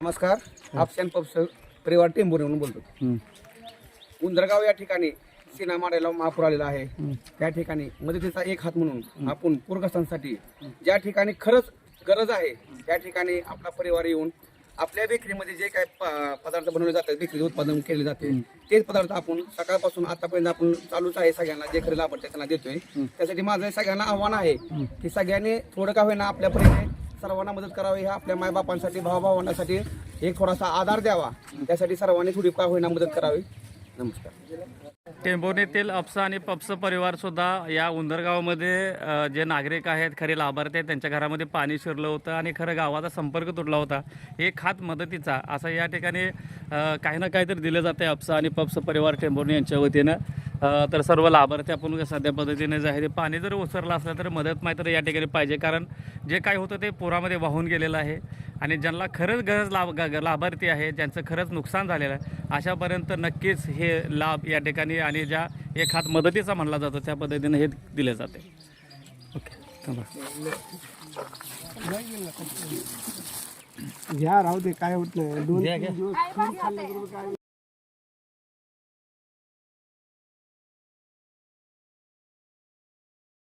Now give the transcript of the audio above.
नमस्कार. आपशन पप्स परिवार टेंबुरे म्हणून बोलतो. उंदरगाव या ठिकाणी सीना मारायला महापूर आलेला आहे. त्या ठिकाणी मदतीचा एक हात म्हणून आपण पूरग्रस्तांसाठी ज्या ठिकाणी खरंच गरज आहे त्या ठिकाणी आपला परिवार येऊन आपल्या बेकरीमध्ये जे काय पदार्थ बनवले जातात बेकरी उत्पादन केले जाते तेच पदार्थ आपण सकाळपासून आतापर्यंत आपण चालूच आहे सगळ्यांना जे खरे लाभार्थी त्यांना देतोय त्यासाठी माझं सगळ्यांना आव्हान आहे की सगळ्यांनी थोडं का होईना आपल्यापर्यंत सर्वांना मदत करावी ह्या आपल्या मायबापांसाठी भावाभावांसाठी एक थोडासा आधार द्यावा. त्यासाठी सर्वांनी थोडी का होईना मदत करावी. नमस्कार. टेंभोनीतील अप्सा आणि पप्स परिवार सुद्धा या उंदरगावामध्ये जे नागरिक आहेत खरे लाभार्थी आहेत त्यांच्या घरामध्ये पाणी शिरलं होतं आणि खरं गावाचा संपर्क तुटला होता. एक हात मदतीचा असं या ठिकाणी काही ना काहीतरी दिलं जातं आहे अप्सा आणि पप्स परिवार टेंभुर्णी यांच्या वतीनं. तर सर्व लाभार्थी आपण सध्या पद्धतीने जे आहे ते पाणी जर ओसरलं असलं तर मदत मात्र या ठिकाणी पाहिजे. कारण जे काय होतं ते पुरामध्ये वाहून गेलेलं आहे. आणि ज्यांना खरंच गरज लाभ लाभार्थी आहे ज्यांचं खरंच नुकसान झालेलं आहे अशापर्यंत नक्कीच हे लाभ या ठिकाणी आणि ज्या एक हात मदतीचा म्हणला जातो त्या पद्धतीने हे दिले जाते. ओके थांबा. घ्या राहू दे काय होत नाही. दोन